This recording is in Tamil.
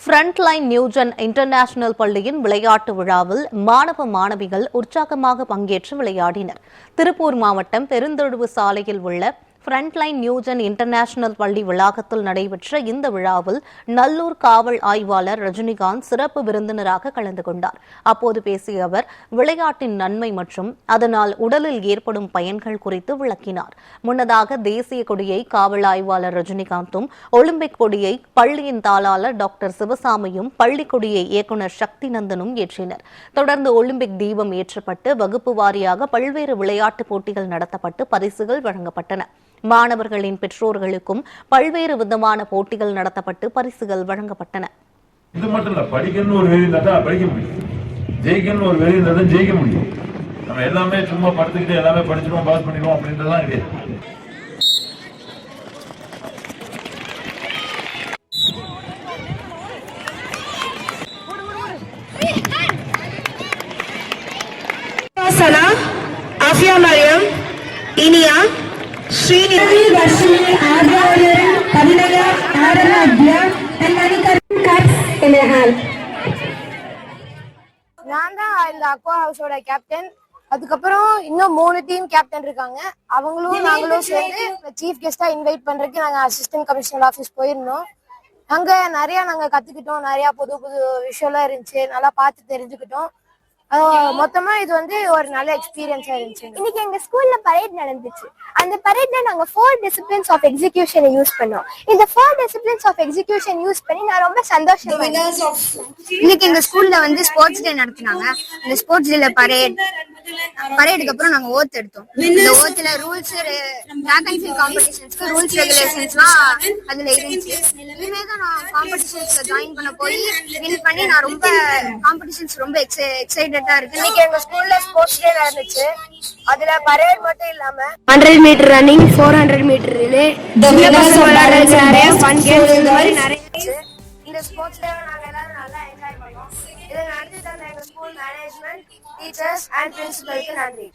ஃப்ரண்ட்லைன் நியூஜன் இன்டர்நேஷனல் பள்ளியின் விளையாட்டு விழாவில் மாணவ மாணவிகள் உற்சாகமாக பங்கேற்று விளையாடினர். திருப்பூர் மாவட்டம் பெருந்தொழுவு சாலையில் உள்ள ஃப்ரண்ட்லைன் நியூஜன் இன்டர்நேஷனல் பள்ளி வளாகத்தில் நடைபெற்ற இந்த விழாவில் நல்லூர் காவல் ஆய்வாளர் ரஜினிகாந்த் சிறப்பு விருந்தினராக கலந்து கொண்டார். அப்போது பேசிய அவர் விளையாட்டின் நன்மை மற்றும் அதனால் உடலில் ஏற்படும் பயன்கள் குறித்து விளக்கினார். முன்னதாக தேசிய கொடியை காவல் ஆய்வாளர் ரஜினிகாந்தும் ஒலிம்பிக் கொடியை பள்ளியின் தாளாளர் டாக்டர் சிவசாமியும் பள்ளி கொடியை இயக்குநர் சக்தி நந்தனும் ஏற்றினர். தொடர்ந்து ஒலிம்பிக் தீபம் ஏற்றப்பட்டு வகுப்பு வாரியாக பல்வேறு விளையாட்டுப் போட்டிகள் நடத்தப்பட்டு பரிசுகள் வழங்கப்பட்டன. மாணவர்களின் பெற்றோர்களுக்கும் பல்வேறு விதமான போட்டிகள் நடத்தப்பட்டு பரிசுகள் வழங்கப்பட்டன. இது மட்டும் இல்ல படிக்கணும்னு ஒரு வெறி இருந்தா படிக்க முடியும். ஜெயிக்கணும்னு ஒரு வெறி இருந்தா ஜெயிக்க முடியும். நம்ம எல்லாமே சும்மா படுத்துக்கிட்டு எல்லாமே படிச்சிருவோம் பாஸ் பண்ணிடுவோம் அப்படின்றதெல்லாம் கிடையாது. சனா ஆஃபியா மரியம் இனியா ஸ்ரீநிதி ದರ್ಶಿನಿ ಆರ್ಯಾವರ್ಯ ಕನ್ನಡ ಆರಾಧ್ಯ ಕನ್ನಡಿಗರು ಕಟ್ಸ್ ಇನ್ ಹ್ಯಾಂಡ್ நான் தான் இந்த அக்வா ஹவுஸோட கேப்டன் அதுக்கப்புறம் இன்னும் மூணு டீம் கேப்டன் இருக்காங்க அவங்களும் நாங்களும் சேர்ந்து சீஃப் கெஸ்டா இன்வைட் பண்றதுக்கு நாங்க அசிஸ்டன்ட் கமிஷனர் ஆஃபீஸ் போயிருந்தோம் அங்க நிறைய நாங்க கத்துக்கிட்டோம் நிறைய புது புது விஷயம்லாம் இருந்துச்சு நல்லா பார்த்து தெரிஞ்சுக்கிட்டோம் அஹ் மொத்தமா இது வந்து ஒரு நல்ல எக்ஸ்பீரியன்ஸா இருந்துச்சு. இன்னைக்கு எங்க ஸ்கூல்ல பரேட் நடந்துச்சு. அந்த பரேட்ல நாங்க ஃபோர் டிசிப்ளின்ஸ் ஆஃப் எக்ஸிகியூஷனை யூஸ் பண்ணோம். இந்த four disciplines of execution use பண்ணி நான் ரொம்ப சந்தோஷம் இன்னைக்கு எங்க ஸ்கூல்ல வந்து ஸ்போர்ட்ஸ் டே நடத்தினாங்க. இந்த ஸ்போர்ட்ஸ் டேல பரேட் பரேடுக்கு அப்புறம் நாங்க ஓத் எடுத்தோம். இந்த ஓத்துல ரூல்ஸ் ஃபீல்ட் காம்படிஷன்ஸ்க்கு ரூல்ஸ் ரெகுலேஷன்ஸ்லாம் அதுல இருந்துச்சு. இனிமே தான் நான் காம்படிஷன்ஸ்ல ஜாயின் பண்ண போய் வின் பண்ணி நான் ரொம்ப காம்படிஷன்ஸ் ரொம்ப எக்ஸைட்டடா இருக்கு. இன்னைக்கு எங்க ஸ்கூல்ல ஸ்போர்ட்ஸ் டே நடந்துச்சு. அதுல பரேட் மட்டும் இல்லாம hundred metre running four hundred metre relay நிறைய ஃபன் கேம்ஸ் இந்த மாதிரி நிறைய இருந்துச்சு. இந்த ஸ்போர்ட்ஸ் டே நாங்க எல்லாரும் நல்லா என்ஜாய் பண்ணோம். இதை நடத்தி தந்த எங்க ஸ்கூல் மேனேஜ்மெண்ட் டீச்சர்ஸ் அண்ட் பிரின்சிபலுக்கு நன்றி.